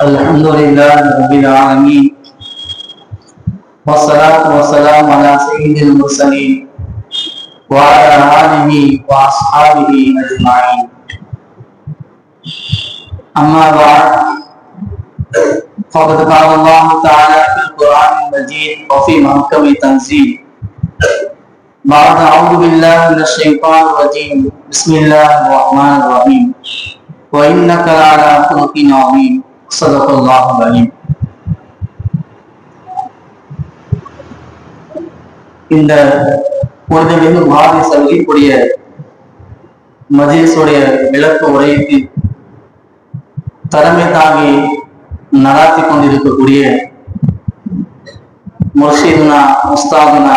الحمد لله رب العالمين. والصلاة والسلام على سيد المرسلين وعلى آله وأصحابه أجمعين. أما بعد فقد قال الله تعالى في القرآن المجيد وفي محكم تنزيل بعد أعوذ بالله من الشيطان الرجيم. بسم الله الرحمن الرحيم. وإنك لعلى خلق عظيم. صدق الله العليم இந்த பொழுதுமிகு மாதி சல்கிக்கூடிய மஜேஸுடைய விளக்கு உரைக்கு தலைமை தாங்கி நடாத்தி கொண்டிருக்கக்கூடிய முர்ஷிதுனா முஸ்தாதுனா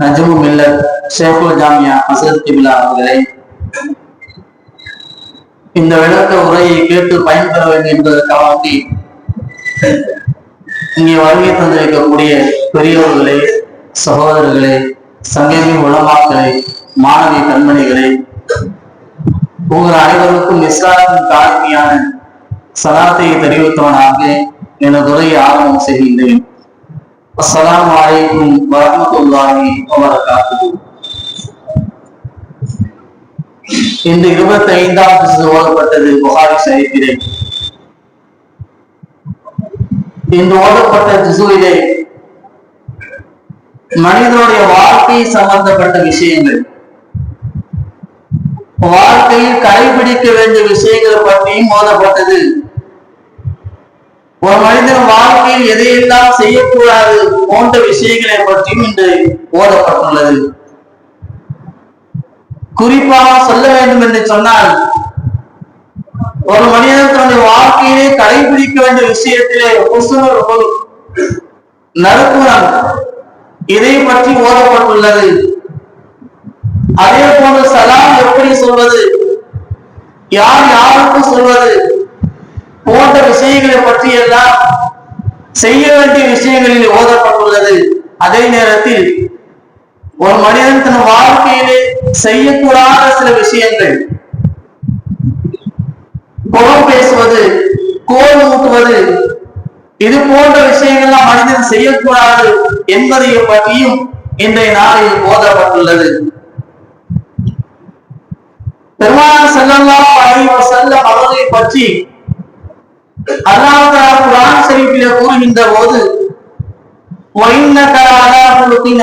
நஜ்மு மில்லத் ஷேகுல் ஜாமியா அசத் கிபிலா அவர்களை இந்த விளக்க உரையை கேட்டு பயன்பெற வேண்டும் என்பதற்காக இங்கே வருகை தந்திருக்கக்கூடிய பெரியவர்களே சகோதரர்களே சங்கமி உலமாக்களே மாணவி கண்மணிகளே உங்கள் அனைவருக்கும் இஸ்லாத்தின் தாழ்மையான சலாத்தை தெரிவித்தவனாக எனது உரையை ஆரம்பம் செய்கின்றேன். அஸ்லாம் வலைக்கும் வரமத்துல்லாஹி வபரகாத்துஹு. இந்த இருபத்தி ஐந்தாம் திசு ஓதப்பட்டது புகாரி சரித்திரை இந்த ஓதப்பட்ட திசுவிலே மனிதனுடைய வாழ்க்கை சம்பந்தப்பட்ட விஷயங்கள். வாழ்க்கையில் கடைபிடிக்க வேண்டிய விஷயங்கள் பற்றியும் ஓதப்பட்டது. ஒரு மனிதன் வாழ்க்கையில் எதையெல்லாம் செய்யக்கூடாது போன்ற விஷயங்களை பற்றியும் இன்று ஓதப்பட்டுள்ளது. குறிப்பாக சொல்ல வேண்டும் என்று சொன்னால் ஒரு மனிதன் தன்னுடைய வாழ்க்கையிலே கடைபிடிக்க வேண்டிய விஷயத்திலே உசுறு நறுக்குணம் இதை பற்றி ஓதப்பட்டுள்ளது அதே போன்று சலாம் எப்படி சொல்வது? யார் யாருக்கு சொல்வது? போன்ற விஷயங்களை பற்றி எல்லாம் செய்ய வேண்டிய விஷயங்களில் ஓதப்பட்டுள்ளது. அதே நேரத்தில் ஒரு மனிதன் தன் வாழ்க்கையிலே செய்யக்கூடாத சில விஷயங்கள். புறம் பேசுவது கோல் ஊட்டுவது இது போன்ற விஷயங்கள்லாம் மனிதன் செய்யக்கூடாது என்பதையும் பற்றியும் இன்றைய நாளில் போதப்பட்டுள்ளது. பெருமாள் செல்லலாம் செல்ல அவர்களை பற்றி அல்லாஹ் குரான் கூறுகின்ற போது ஒயின்ன கலாதா குழுத்தின்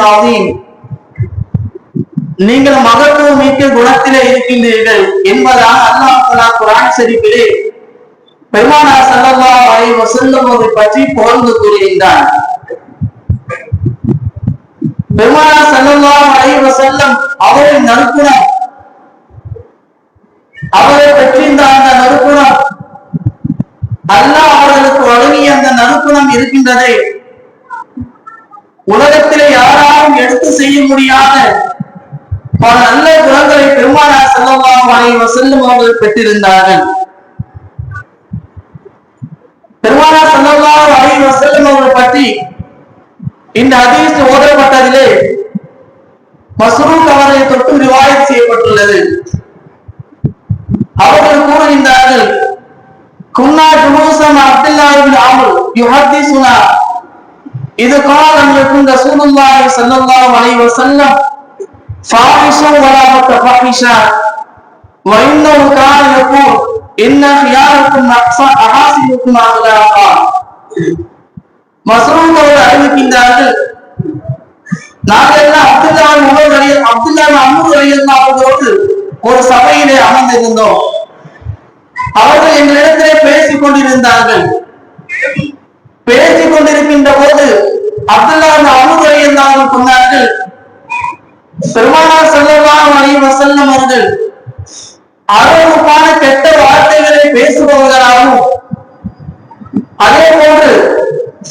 நீங்கள் மகத்துவம் மிக்க குணத்திலே இருக்கின்றீர்கள் என்பதாக அல்லாஹ் குரான் சரிப்பிலே பெருமானா சல்லா அலை அலைஹி அதை பற்றி புகழ்ந்து கூறுகின்றார். பெருமானா சல்லா அலை வஸல்லம் அவரின் நற்குணம் அவரை பெற்றிருந்த அந்த நற்குணம் அல்லாஹ் அவர்களுக்கு வழங்கிய அந்த நற்குணம் இருக்கின்றதை உலகத்திலே யாராலும் எடுத்து செய்ய முடியாத பல நல்ல குணங்களை பெருமானார் செல்லவாம் அனைவர் செல்லும் அவர்கள் பெற்றிருந்தார்கள். பெருமானார் செல்லவாம் அனைவர் செல்லும் அவர்கள் பற்றி இந்த அதிர்ச்சி ஓதப்பட்டதிலே மசரூக் அவரை தொட்டு ரிவாயத் செய்யப்பட்டுள்ளது. அவர்கள் கூறுகின்றார்கள் குன்னா ஜுலூசம் அப்துல்லாஹிபின் அம்ர் சுனா இது காலம் இருக்கும் ரசூலுல்லாஹி ஸல்லல்லாஹு அலைஹி வஸல்லம் فاحشا ولا متفحشا وانه كان يقول ان خياركم احاسنكم اخلاقا மஸ்ரூக் அவர்கள் அறிவிக்கின்றார்கள் நாங்கள் எல்லாம் அப்துல்லா உமர் அலி அப்துல்லா அம்மூர் அலியல்லா அவர்களோடு ஒரு சபையிலே அமர்ந்திருந்தோம் அவர்கள் எங்களிடத்திலே பேசிக் கொண்டிருந்தார்கள் பேசிக் கொண்டிருக்கின்ற போது அப்துல்லா அம்மூர் அலியல்லா சொன்னார்கள் பெருமானார் ஸல்லல்லாஹு அலைஹி வசல்லம் அவர்கள் அருவருப்பான கெட்ட வார்த்தைகளை பேசுபவர்களாகவும் அதே போன்று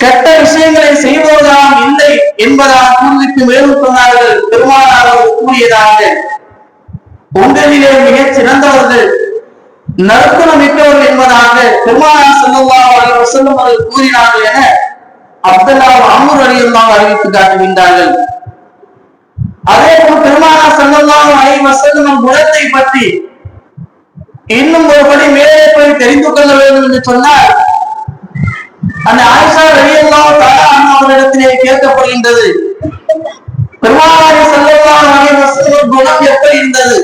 கெட்ட விஷயங்களை செய்பவர்களாம் இல்லை என்பதால் கூறுவிக்கு மேலும் சொன்னார்கள் பெருமானார் அவர்கள் கூறியதாக. உங்களிலே மிகச் சிறந்தவர்கள் நறுக்குணம் மிக்கவர்கள் என்பதாக பெருமானார் செல்லவா அவர்கள் வஸல்லம் அவர்கள் கூறினார்கள் என அப்துல்லா அமுர் ரலியல்லாஹு அறிவித்து காட்டுகின்றார்கள். அதே போல் பெருமானார் ஸல்லல்லாஹு அலைஹி வஸல்லம் குணத்தை பற்றி இன்னும் ஒருபடி மேலே போய் தெரிந்து கொள்ள வேண்டும் என்று சொன்னால் அந்த ஆயிஷா வெளியெல்லாம் தலா அவரிடத்திலே கேட்கப்படுகின்றது. பெருமானாரி செல்லலாம் குணம் எப்படி இருந்தது?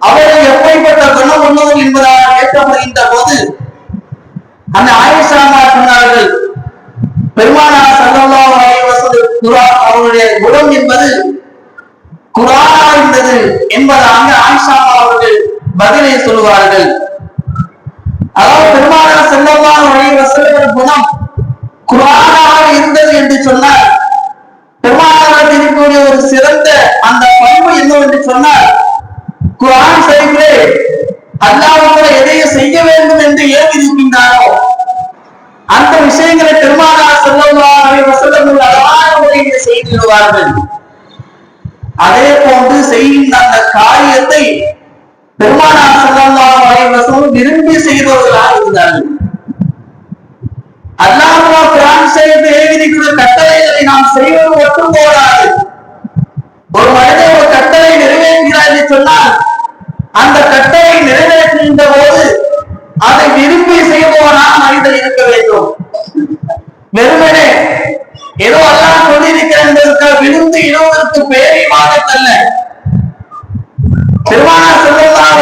அவர்கள் எப்படிப்பட்ட குணம் உள்ளது என்பதாக கேட்கப்படுகின்ற போது அந்த ஆயிஷா சொன்னார்கள் பெருமானார் செல்லலாம் குரான் அவருடைய குணம் என்பது குரானா இருந்தது என்பதாக ஆயிஷா அவர்கள் பதிலை சொல்லுவார்கள். அதாவது பெருமானார் செல்லலாம் வசல்லம் குணம் குரானாக இருந்தது என்று சொன்னார். பெருமானார் இருக்கக்கூடிய ஒரு சிறந்த அந்த பண்பு என்னவென்று சொன்னார். குரான் செய்கிறே அல்லாஹ் எதையும் செய்ய வேண்டும் என்று ஏன் இருக்கின்றாரோ அந்த விஷயங்களை பெருமானார் செல்லவாறு வசல்லமுள்ள அழகான முறையில் செய்திடுவார்கள் அதே போன்று செய்கின்ற அந்த காரியத்தை பெருமானார் செல்லவாறு விரும்பி செய்தவர்களாக இருந்தார்கள். அல்லாஹ் குரான் செய்து கட்டளைகளை நாம் செய்வது மட்டும் போடாது ஒரு மனிதன் ஒரு கட்டளை நிறைவேற்றுகிறார் என்று சொன்னால் அந்த கட்டளை நிறைவேற்றுகின்ற போது அதை விரும்பி செய்வோனா மனிதன் இருக்க வேண்டும். வெறுமனே ஏதோ அல்லாஹ் சொல்லியிருக்கிறதற்காக விழுந்து இடுவதற்கு பேரிவாதத்தல்ல பெருமானா செல்வதாக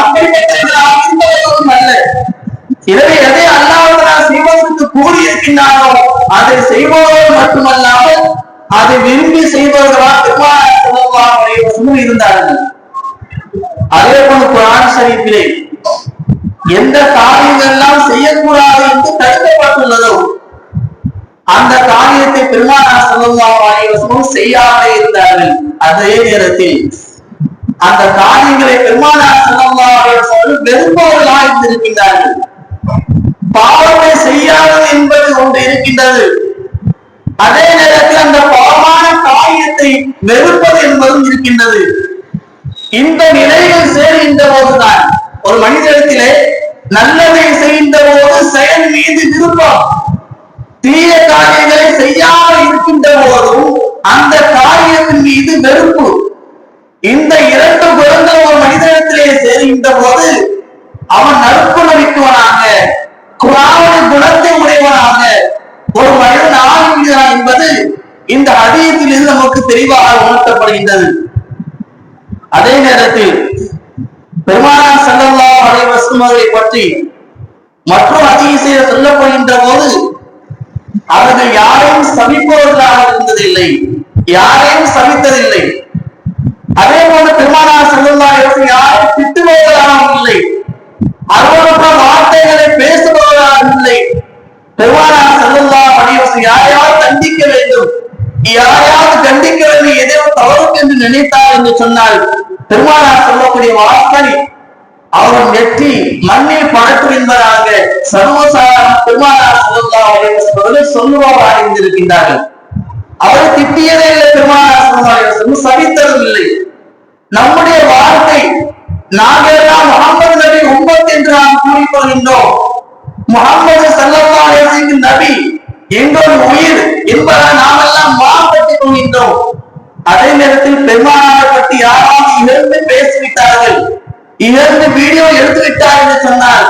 அப்படிப்பட்டவர்களும் அல்ல. இதை எதை அல்லாவதனால் செய்வதற்கு கூறியிருக்கின்றாரோ அதை செய்பவர்கள் மட்டுமல்லாமல் அதை விரும்பி செய்பவர்களால் பெருமானா செல்வதாக இருந்தார்கள். அதே போல குரான் சரிப்பிலே எந்த காரியங்கள் எல்லாம் செய்யக்கூடாது என்று தடுக்கப்பட்டுள்ளதோ அந்த காரியத்தை பெருமானா செல்வம் செய்யாதே இருந்தார்கள். அதே நேரத்தில் அந்த காரியங்களை பெருமானார் செல்வம் வெறுப்பவர்களாக இருந்திருக்கின்றார்கள். பாவத்தை செய்யாதது என்பது ஒன்று இருக்கின்றது. அதே நேரத்தில் அந்த பாவமான காரியத்தை வெறுப்பது என்பதும் இருக்கின்றது. இந்த நிலையில் சேர்கின்ற போதுதான் ஒரு மனிதத்திலே நல்லதை செய்கின்ற போது செயல் மீது விருப்பம். தீய காரியங்களை செய்யாமல் இருக்கின்ற போதும் அந்த காரியத்தின் மீது வெறுப்பு. இந்த இரண்டு குணங்கள் ஒரு மனிதனத்திலே சேருகின்ற போது அவன் நறுக்குணமிக்குவனாக குராவணி குணத்தை உடையவனாக ஒரு மனிதன் ஆகின்றான் என்பது இந்த அதிகத்தில் நமக்கு தெளிவாக உணர்த்தப்படுகின்றது. அதே நேரத்தில் பெருமானார் செல்லல்லா அலைவசம் பற்றி மற்றும் அதிசய சொல்லப்படுகின்ற போது அவர்கள் யாரையும் சபிப்பவர்களாக இருந்ததில்லை. யாரையும் சபித்ததில்லை. அதே போல பெருமானார் செல்லல்லா யாரும் திட்டுபவர்களாக இல்லை. அருவறுத்த வார்த்தைகளை பேசுபவர்களாக இல்லை. பெருமானார் செல்லல்லா அலைவசம் யாரையாவது தண்டிக்க வேண்டும். யாரையாவது கண்டிக்க வேண்டும் எதையோ தவறு என்று நினைத்தார் என்று சொன்னால் பெருமானார் சொல்லக்கூடிய வார்த்தை அவர் வெற்றி மண்ணில் படட்டும் என்பதாக சர்வசாதாரண பெருமானார் சொல்லா சொல்லுபவராக இருந்திருக்கின்றார்கள் அவர் திட்டியதே இல்லை பெருமானார் சொல்லா சபித்ததும் இல்லை. நம்முடைய வார்த்தை நாங்கெல்லாம் முகமது நபி உம்மத் என்று நாம் கூறிக்கொள்கின்றோம். முகமது சல்லா நபி எங்கள் உயிர் என்பதால் நாம் எல்லாம் மாறுபட்டுக் கொள்கின்றோம். அதே நேரத்தில் பெருமானாரை பற்றி யாராவது இருந்து பேசிவிட்டார்கள். இழந்து வீடியோ எடுத்துவிட்டார் என்று சொன்னால்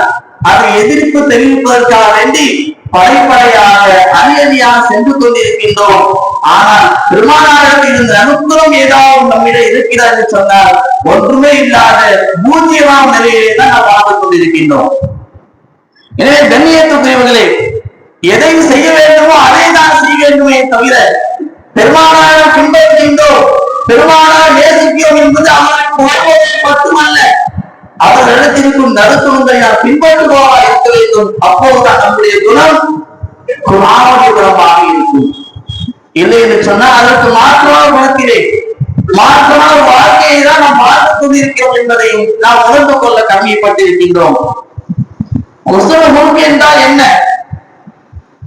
அதை எதிர்ப்பு தெரிவிப்பதற்காக வேண்டி படைப்படையாக அணியணியாக சென்று கொண்டிருக்கின்றோம். ஆனால் பெருமானாரத்தில் இருந்த அனுப்புறம் ஏதாவது நம்மிடம் இருக்கிறார் என்று சொன்னால் ஒன்றுமே இல்லாத பூஜ்யமான நிலையிலே தான் நாம் வாழ்ந்து கொண்டிருக்கின்றோம். எனவே கண்ணியத்துக்குரியவர்களே எதை செய்ய வேண்டுமோ அதை தான் செய்ய வேண்டுமே தவிர பெருமானாரம் பின்பற்றுகின்றோம். பெருமானார் நேசிக்கிறோம் என்பது அவருக்கு மட்டுமல்ல அவர் இடத்திற்கும் நடுத்துவங்களை நாம் பின்பற்றுபவராக இருக்க வேண்டும். அப்போதுதான் நம்முடைய குணம் குணாவதி குணமாக இருக்கும். இல்லை என்று சொன்னால் அதற்கு மாற்றமாக உணர்கிறேன் மாற்றமாக வாழ்க்கையை தான் நாம் பார்த்துக் கொண்டிருக்கிறோம் என்பதை நாம் உணர்ந்து கொள்ள கடமைப்பட்டிருக்கின்றோம். என்றால் என்ன?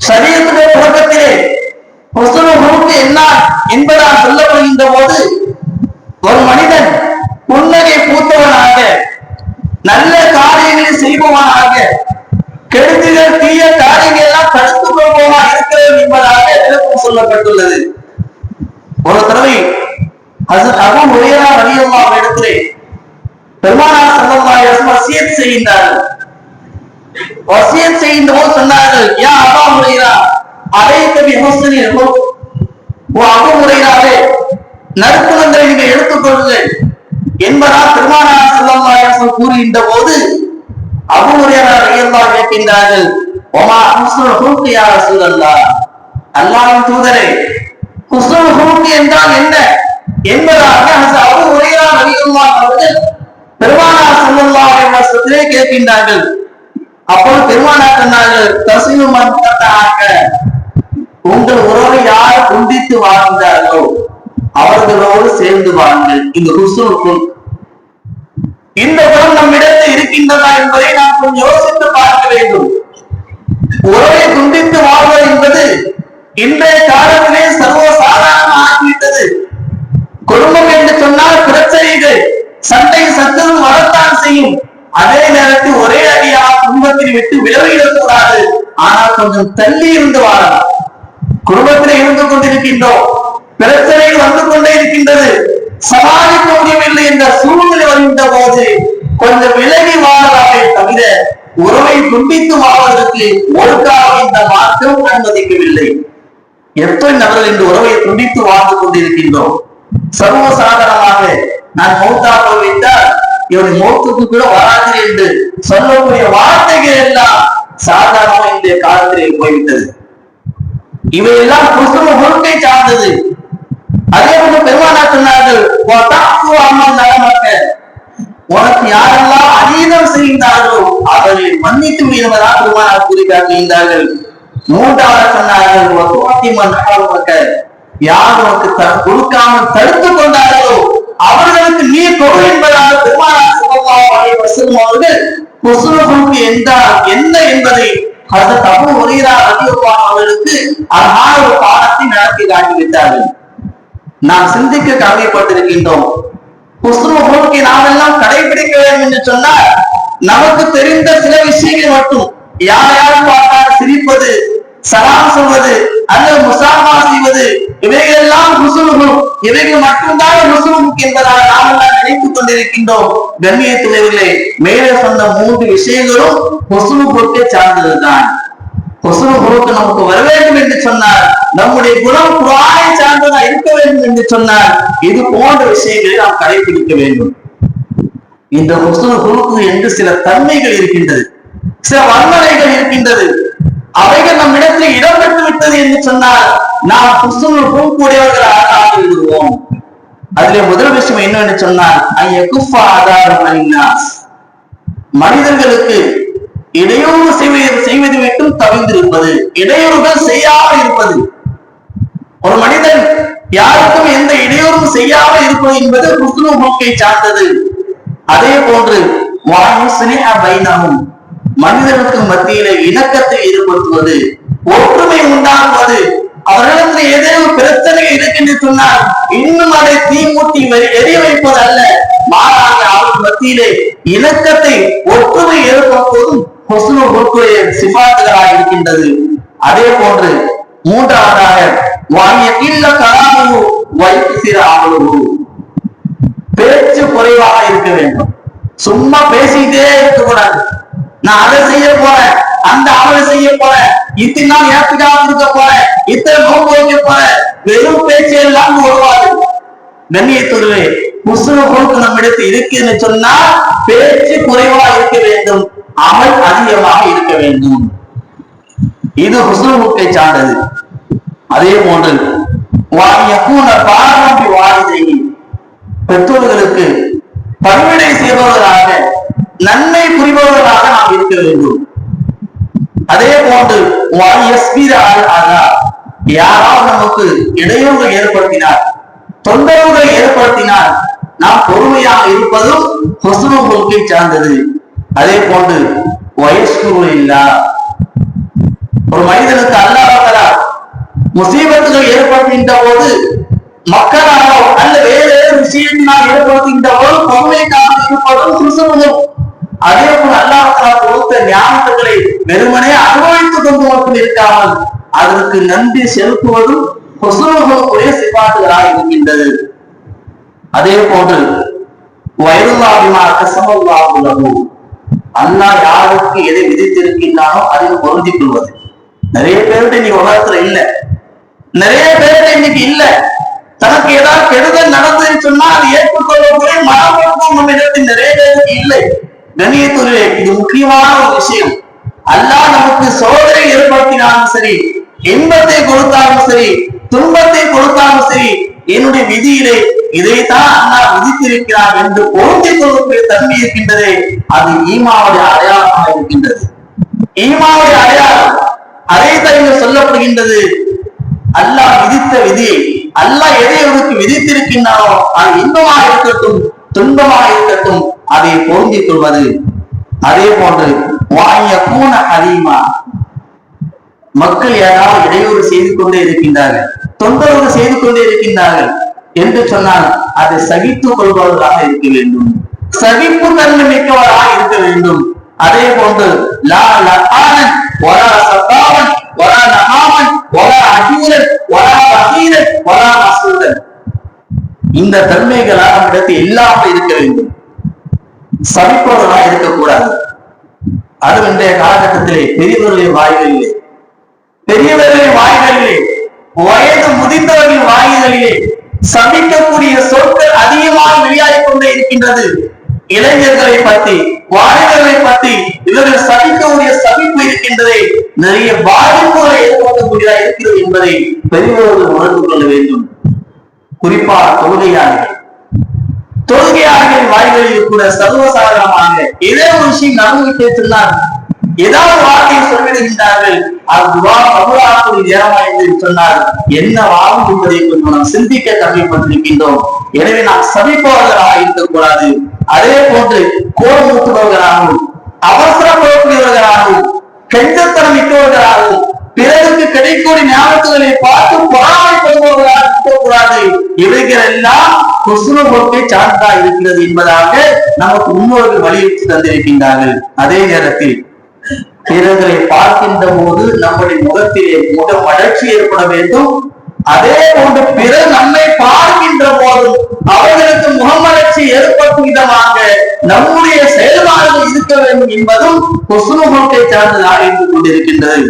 சரீரத்துடைய தொடக்கத்திலே ஹுசனுக்கு என்ன என்பதால் சொல்லப்படுகின்ற போது ஒரு மனிதன் புன்னகை பூத்தவனாக நல்ல காரியங்களை செய்பவனாக கெடுதிகள் தீய காரியங்கள் எல்லாம் தடுத்து கொள்வோமா இருக்கிறோம் என்பதாக விளக்கம் சொல்லப்பட்டுள்ளது. ஒரு தடவை அபு முறையா ரவியல்லா இடத்திலே பெருமானார் சல்லல்லாஹு அலைஹி செய்கின்றார்கள். வசியத் செய்கின்ற போது சொன்னார்கள் யா அபா முறைரா அலைக்க பி ஹுஸ்னில் ஹுலுக் ஓ அபு முறைராவே நற்குணங்களை நீங்கள் எடுத்துக்கொள்ளுங்கள் என்பதா பெருமானார் ஸல்லல்லாஹு அலைஹி கூறுகின்ற போது அபு முறைரா ரலியல்லாஹு கேட்கின்றார்கள் ஒமா ஹுஸ்னுல் ஹுலுக் யா ரசூலல்லாஹ்? அல்லாஹ்வின் தூதரே ஹுஸ்னுல் ஹுலுக் என்றால் என்ன? என்பதாக ஹஸரத் அபு ஹுரைரா ரலியல்லாஹு அவர்கள் பெருமானார் ஸல்லல்லாஹு அலைஹி வஸல்லத்திலே கேட்கின்றார்கள். அப்போது பெருமானார் சொன்னார்கள் தசிலு உங்கள் உறவை யார் குந்தித்து வாழ்ந்தார்களோ? அவர்களோடு சேர்ந்து வாருங்கள் இந்த ஹுஸ்னுல் இந்த குணம் நம்மிடத்தில் இருக்கின்றதா என்பதை நாம் கொஞ்சம் யோசித்து பார்க்க வேண்டும். உறவை துண்டித்து வாழ்வது என்பது இன்றைய காலத்திலே சர்வசாதாரணம் ஆகிவிட்டது. குடும்பம் என்று சொன்னால் பிரச்சனைகள் சண்டை சத்துரும் வரத்தான் செய்யும். அதே நேரத்தில் ஒரே அடியாக குடும்பத்தை விட்டு விலகிடக் கூடாது ஆனால் கொஞ்சம் தள்ளி இருந்து வாழலாம். குடும்பத்தில் இருந்து கொண்டிருக்கின்றோம். பிரச்சனைகள் வந்து கொண்டே இருக்கின்றது. சமாளிக்க முடியவில்லை என்ற சூழ்நிலை வருகின்ற போது கொஞ்சம் விலகி வாழலாமே தவிர உறவை துண்டித்து வாழ்வதற்கு ஒரு காலம் இந்த மாற்றம் அனுமதிக்கவில்லை. எத்தனை நபர்கள் இந்த உறவை துண்டித்து வாழ்ந்து கொண்டிருக்கின்றோம்? சர்வசாதாரணமாக நான் மௌத்தா போய்விட்டால் இவன் மௌத்துக்கு கூட வராது என்று சொல்லக்கூடிய வார்த்தைகள் எல்லாம் சாதாரணமாக இந்த காலத்திலே போய்விட்டது. இவையெல்லாம் குசும பொருட்கை சார்ந்தது. அதே போன்று பெருமானா சொன்னார்கள் உனக்கு யாரெல்லாம் அநீதம் செய்கின்றார்களோ அவர்களை மன்னித்து விடுவதாக பெருமானா கூறி காட்டுகின்றார்கள் மூன்றாவது சொன்னார்கள் யார் உனக்கு த- கொடுக்காமல் தடுத்துக் கொண்டார்களோ அவர்களுக்கு நீ கொடு என்பதாக பெருமானார் அவர்கள் குசும எந்த என்ன என்பதை அந்த தமிழ் ஹுரைரா ரலியல்லாஹு அவர்களுக்கு அழகான ஒரு பாடத்தை நடத்தி காட்டிவிட்டார்கள். நாம் சிந்திக்க கடமைப்பட்டிருக்கின்றோம் குஸ்துவ போக்கை நாம் எல்லாம் கடைபிடிக்க வேண்டும் என்று சொன்னால் நமக்கு தெரிந்த சில விஷயங்கள் மட்டும். யார் யார் பார்த்தால் சிரிப்பது சலாம் சொல்வது அல்லது முசாமா செய்வது இவைகளெல்லாம் எல்லாம் இவைகள் மட்டும்தான் முஸ்லிம் என்பதாக நாம் எல்லாம் நினைத்துக் கொண்டிருக்கின்றோம். கண்ணியத்துறைகளே மேலே சொன்ன மூன்று விஷயங்களும் முஸ்லிம் சார்ந்ததுதான். கொசுவ பொருட்கள் நமக்கு வர வேண்டும் என்று சொன்னார். நம்முடைய குணம் குரானை சார்ந்ததா இருக்க வேண்டும் என்று சொன்னார். இது போன்ற விஷயங்களை நாம் கடைபிடிக்க வேண்டும். இந்த கொசுவ குழுக்கு என்று சில தன்மைகள் இருக்கின்றது. சில வன்முறைகள் இருக்கின்றது. அவைகள் நம் இடத்தில் இடம்பெற்று விட்டது என்று சொன்னால் நாம் குசுவ குழுக்கூடியவர்களாக ஆகிவிடுவோம் அதிலே முதல் விஷயம் என்னவென்று சொன்னால் ஐய குஃபா ஆதாரம் மனிதர்களுக்கு இடையூறு செய்வது செய்வது விட்டும் தவிர்ந்திருப்பது இடையூறுகள் செய்யாமல் இருப்பது. ஒரு மனிதன் யாருக்கும் எந்த இடையூறும் செய்யாமல் இருப்பது என்பது முஸ்லிம் போக்கை சார்ந்தது. அதே போன்று வாயுஸ்னேஹ மனிதனுக்கு மத்தியில இணக்கத்தை ஏற்படுத்துவது ஒற்றுமை உண்டாகுவது அவர்களிடத்தில் ஏதேனும் பிரச்சனை இருக்கின்ற சொன்னால் இன்னும் அதை தீமூட்டி வரி- எரிய வைப்பது அல்ல. மாறாக அவர்கள் மத்தியிலே இணக்கத்தை ஒற்றுமை ஏற்படுத்துவதும் ஹொஸ்னு பொருட்களுடைய சிபாத்துகளாக இருக்கின்றது அதே போன்று மூன்றாவதாக வாங்கிய கீழ கலாமுகு வைத்து பேச்சு குறைவாக இருக்க வேண்டும். சும்மா பேசிக்கிட்டே இருக்கக்கூடாது. நான் அதை செய்ய போறேன் அந்த அவளை செய்ய போறேன் இத்தனை நாள் ஏற்றுக்காக இருக்க போறேன் இத்தனை நோன்பு வைக்க போறேன் வெறும் பேச்சு எல்லாம் வருவாது கண்ணியத்துறவே முஸ்லிம் பொருட்கள் நம்மிடத்து இருக்குன்னு சொன்னா பேச்சு குறைவா அமல் அதிகமாக இருக்க வேண்டும். இது முஸ்லிமுக்கை சார்ந்தது அதே போன்று பெற்றோர்களுக்கு பணிவிடை செய்பவர்களாக நன்மை புரிபவர்களாக நாம் இருக்க வேண்டும். அதே போன்று ஆகா யாராவது நமக்கு இடையூறுகள் ஏற்படுத்தினார் தொந்தரவுகளை ஏற்படுத்தினால் நாம் பொறுமையாக இருப்பதும் ஹொசுனு சார்ந்தது அதே போன்று வயஸ்குரு இல்லா. ஒரு மனிதனுக்கு அல்லாஹ் முசீபத்துகள் ஏற்படுகின்ற போது மக்களாலோ அல்ல வேறு வேறு விஷயத்தினால் ஏற்படுத்துகின்ற போது பொறுமைக்காக இருப்பதும் குசுமுகம் அதே போல அல்லாஹ் கொடுத்த ஞானத்துகளை வெறுமனே அனுபவித்துக் கொண்டு மட்டும் இருக்காமல் அதற்கு நன்றி செலுத்துவதும் குசுமுகக்கூடிய சிபாட்டுகளாக இருக்கின்றது. அதே போன்று வயதுல்லாவிமா கசமல்லாஹு அல்லாஹ் யாருக்கு எதை விதித்திருக்கின்றானோ அதில் பொருந்திக் கொள்வது. நிறைய பேருடைய இன்னைக்கு உலகத்துல இல்ல. நிறைய பேருடைய இன்னைக்கு இல்ல. தனக்கு ஏதாவது கெடுதல் நடந்ததுன்னு சொன்னா அதை ஏற்றுக்கொள்ளக்கூடிய மனப்பக்குவம் நம்ம இடத்தில் நிறைய பேருக்கு இல்லை. கணியத்துறையே இது முக்கியமான ஒரு விஷயம். அல்லாஹ் நமக்கு சோதனை ஏற்படுத்தினாலும் சரி இன்பத்தை கொடுத்தாலும் சரி துன்பத்தை கொடுத்தாலும் சரி என்னுடைய விதியிலே இதைத்தான் அல்லாஹ் விதித்திருக்கிறார் என்று பொருந்திக் கொள்ளக்கூடிய தன்மை இருக்கின்றதே அது ஈமாவுடைய அடையாளமாக இருக்கின்றது. ஈமாவுடைய அடையாளம் அதே தலைவர் சொல்லப்படுகின்றது. அல்லாஹ் விதித்த விதி அல்லாஹ் எதை அவருக்கு விதித்திருக்கின்றாரோ அது இன்பமாக இருக்கட்டும் துன்பமாக இருக்கட்டும் அதை பொருந்திக் கொள்வது. அதே போன்று வாங்கிய கூன அதிகமா மக்கள் யாராவது இடையூறு செய்து கொண்டே இருக்கின்றார்கள். தொந்தரவு செய்து கொண்டே இருக்கின்றார்கள் என்று சொன்னால் அதை சகித்துக் கொள்பவர்களாக இருக்க வேண்டும். சகிப்பு தன்மை மிக்கவராக இருக்க வேண்டும். அதே போன்று லா லகானன் வலா சகாவன் வலா நகாமன் வலா அஜூரன் வலா பகீரன் இந்த தன்மைகளாக நம்மிடத்தில் இல்லாமல் இருக்க வேண்டும். சபிப்பவர்களாக இருக்கக்கூடாது. அது இன்றைய காலகட்டத்திலே பெரியவர்களின் வாய்களிலே பெரியவர்களின் வாய்களிலே வயது முதிர்ந்தவர்கள் வாயிலே சபிக்கக்கூடிய சொற்கள் அதிகமாக வெளியாகிக் கொண்டே இருக்கின்றது. இளைஞர்களை பற்றி வாலிபர்களை பற்றி இவர்கள் சபிக்கக்கூடிய சபிப்பு இருக்கின்றதே நிறைய பாதிப்புகளை ஏற்படுத்தக்கூடியதாக இருக்கிறது என்பதை பெரியவர்கள் உணர்ந்து கொள்ள வேண்டும். குறிப்பாக தொழுகையாளர்கள். தொழுகையாளர்களின் வாய்களில் கூட சர்வசாதாரணமாக ஏதோ ஒரு விஷயம் நடந்துவிட்டே சொன்னால் ஏதாவது வார்த்தையை சொல்லியிருக்கிறார்கள் அது துவா கபூலாக்கூடிய நேரமாய் என்று சொன்னால் என்ன வாழும் என்பதை கொஞ்சம் நாம் சிந்திக்க கடமைப்பட்டிருக்கின்றோம் எனவே நாம் சபிப்பவர்களாக இருக்கக்கூடாது. அதே போன்று கோபமூட்டுபவர்களாகவும் அவசரப்படக்கூடியவர்களாகவும் கெஞ்சத்தனம் மிக்கவர்களாகவும் பிறருக்கு கிடைக்கூடிய ஞாபகங்களை பார்த்து பொறாமைப்படுபவர்களாக இருக்கக்கூடாது. இவைகள் எல்லாம் குசுன போக்கை சார்ந்தா இருக்கிறது என்பதாக நமக்கு முன்னோர்கள் வலியுறுத்தி தந்திருக்கின்றார்கள். அதே நேரத்தில் பிறர்களை பார்க்கின்ற போது நம்முடைய முகத்திலே முக வளர்ச்சி ஏற்பட வேண்டும். அதே போன்று பிறர் நம்மை பார்க்கின்ற போதும் அவர்களுக்கு முகமலர்ச்சி ஏற்படும் விதமாக நம்முடைய செயல்பாடுகள் இருக்க வேண்டும் என்பதும் கொசுமுகத்தை சார்ந்ததாக இருந்து கொண்டிருக்கின்றது.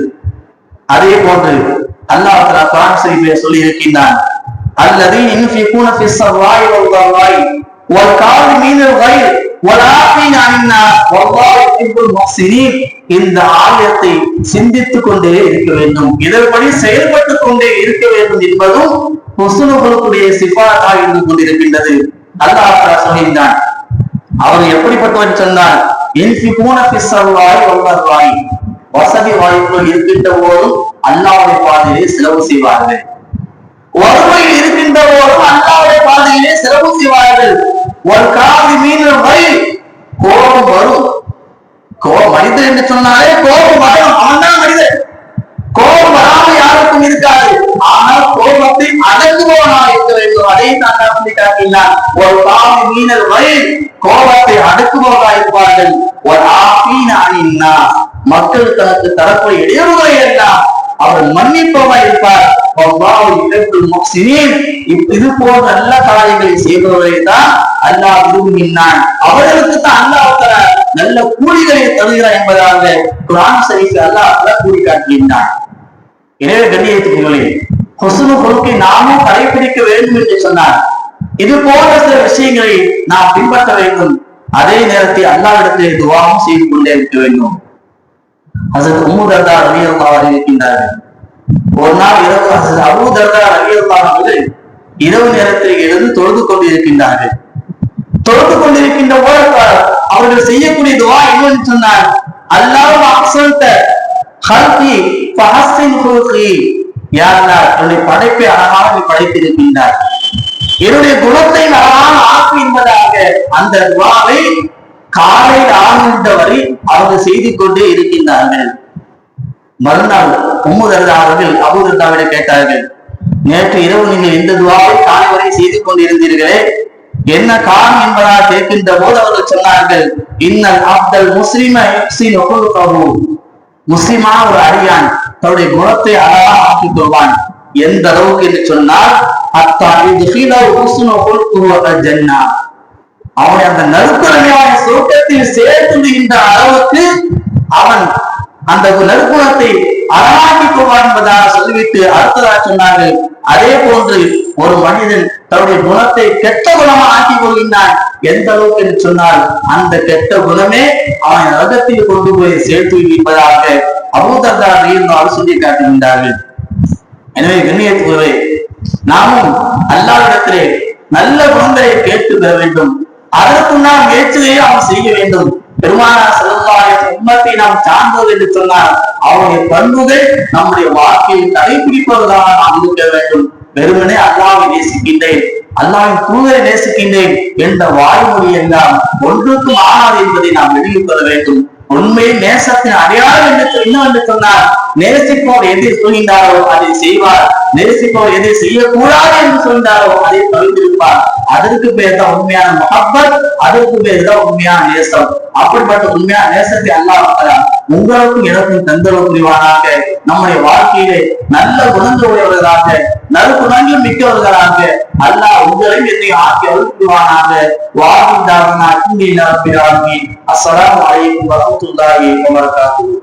அதே போன்று அல்லாஹ் தஆலா குர்ஆன் ஷரீஃபிலே சொல்லி இருக்கின்றான் அல்லது யுன்ஃபிகூன ஃபிஸ் வாய் வாய் ஒரு வல் காலிமீன வயிறு இந்த ஆயத்தை சிந்தித்துக் கொண்டே இருக்க வேண்டும். இதன்படி செயல்பட்டுக் கொண்டே இருக்க வேண்டும் என்பதும் முஸ்லிம்களுடைய சிபாத்தாக இருந்து கொண்டிருக்கின்றது. அல்லாஹ் தஆலா சொல்கின்றான். அவர் எப்படிப்பட்டவர் சொன்னார் வசதி வாய்ப்புகள் இருக்கின்ற போதும் அல்லாவுடைய பாதையிலே செலவு செய்வார்கள். வறுமையில் இருக்கின்ற போதும் அல்லாவுடைய பாதையிலே செலவு செய்வார்கள். ஒரு காவி மீனல் வை கோபம் வரும். கோபம் மனிதன் என்று சொன்னாலே கோபம் வரும். அவன் தான் மனிதன். கோபம் வராமல் யாருக்கும் இருக்காது. ஆனால் கோபத்தை அடக்குபவனாக இருக்க வேண்டும். அதை தான் சொல்லி காட்டினார் ஒரு காவி மீனர் வை கோபத்தை அடக்குபவனாக இருப்பார்கள். ஒரு ஆபீன அணின்னா மக்கள் தனக்கு தரக்கூடிய இடையூறுகளை எல்லாம் அவர் மன்னிப்பவா இருப்பார் இது போன்ற நல்ல காரியங்களை செய்பவரை தான் அல்லாஹ் விரும்புகின்றான். அவர்களுக்கு தான் அல்லாஹ் நல்ல கூலிகளை தருகிறார் என்பதாக குரான் ஷரீஃபில் அல்லாஹ் கூறி காட்டுகின்றான் எனவே கண்ணியத்துக்குள்ளே கொசுனு பொறுப்பை நாமும் கடைபிடிக்க வேண்டும் என்று சொன்னார். இது போன்ற சில விஷயங்களை நாம் பின்பற்ற வேண்டும். அதே நேரத்தில் அல்லாவிடத்தில் துவாகம் செய்து கொண்டே இருக்க வேண்டும். ஹசரத் உம்மு தர்தா ரலியல்லாஹு இருக்கின்றார்கள். ஒரு நாள் இரவு ஹசரத் அபூ தர்தா ரலியல்லாஹு அவர்கள் இரவு நேரத்தில் எழுந்து தொழுது கொண்டிருக்கின்றார்கள். தொழுது கொண்டிருக்கின்ற போது அவர்கள் செய்யக்கூடிய துவா என்னன்னு சொன்னார் அல்லாஹ் அக்ஸல்த ஹல்கி ஃபஹஸ்ஸின் ஹுல்கி யா என்னுடைய படைப்பை அழகாக நீ படைத்திருக்கின்றார் என்னுடைய குணத்தை அழகாக ஆக்கு என்பதாக அந்த துவாவை காலையில் ஆரம்பித்தவரை அவர்கள் செய்து கொண்டே இருக்கின்றார்கள். மறுநாள் உம்முதர்தா அவர்கள் அபுதர்தாவிட கேட்டார்கள் நேற்று இரவு நீங்கள் இந்த துவாவை காலை வரை செய்து கொண்டிருந்தீர்களே என்ன காரணம் என்பதாக கேட்கின்ற போது அவர்கள் சொன்னார்கள் இன்னல் அப்தல் முஸ்லிம பிரபு முஸ்லிமா முஸ்லிமான ஒரு அடியான் தன்னுடைய குணத்தை அழகாக ஆக்கிக் கொள்வான். எந்த அளவுக்கு என்று சொன்னால் அத்தா இது ஜன்னா. அவனுடைய அந்த நறுக்குணமே அவனை சுருக்கத்தில் சேர்த்து விடுகின்ற அளவுக்கு அவன் அந்த நறுக்குணத்தை அறமாக்கிக் கொள்வான் என்பதாக சொல்லிவிட்டு அடுத்ததாக சொன்னார்கள். அதே போன்று ஒரு மனிதன் தன்னுடைய குணத்தை கெட்ட குணமா ஆக்கிக் கொள்கின்றான் எந்த அளவுக்கு என்று சொன்னால் அந்த கெட்ட குணமே அவனை நரகத்தில் கொண்டு போய் சேர்த்து வைப்பதாக அபூதர்தா இருந்தாலும் சொல்லி காட்டுகின்றார்கள். எனவே கண்ணியத்துவரை நாமும் அல்லாவிடத்திலே நல்ல குணங்களை கேட்டு பெற வேண்டும். அதற்குண்டான முயற்சியை அவன் செய்ய வேண்டும். பெருமானா செல்வாய உண்மத்தை நாம் சார்ந்தது என்று சொன்னால் அவருடைய பண்புகள் நம்முடைய வாழ்க்கையில் கடைபிடிப்பதாக நாம் இருக்க வேண்டும். வெறுமனே அல்லாவை நேசிக்கின்றேன் அல்லாவின் தூதரை நேசிக்கின்றேன் என்ற வாய்மொழி எல்லாம் ஒன்றுக்கும் ஆகாது என்பதை நாம் வெளியிட்டு வேண்டும். உண்மையில் நேசத்தின் அடையாளம் என்று என்னவென்று சொன்னார் நேசிப்பவர் எதை சொல்கின்றாரோ அதை செய்வார். நேசிப்பவர் எதை செய்யக்கூடாது என்று சொல்கின்றாரோ அதை தவிர்த்திருப்பார். அதற்கு பேர் தான் உண்மையான மொஹப்பத் அதற்கு பேர் தான் உண்மையான நேசம். அப்படிப்பட்ட உண்மையான நேசத்தை அல்லாஹ் உங்களுக்கும் எனக்கும் தந்தரவு புரிவானாக நம்முடைய வாழ்க்கையிலே நல்ல குணங்களுடையவர்களாக நல்ல குணங்கள் மிக்கவர்களாக அல்லாஹ் உங்களையும் என்னை ஆக்கி அழுத்துவானாக வாகிந்தாவனா அஸ்லாம் வலைக்கும் வரஹ்மத்துல்லாஹி வபரகாத்துஹு.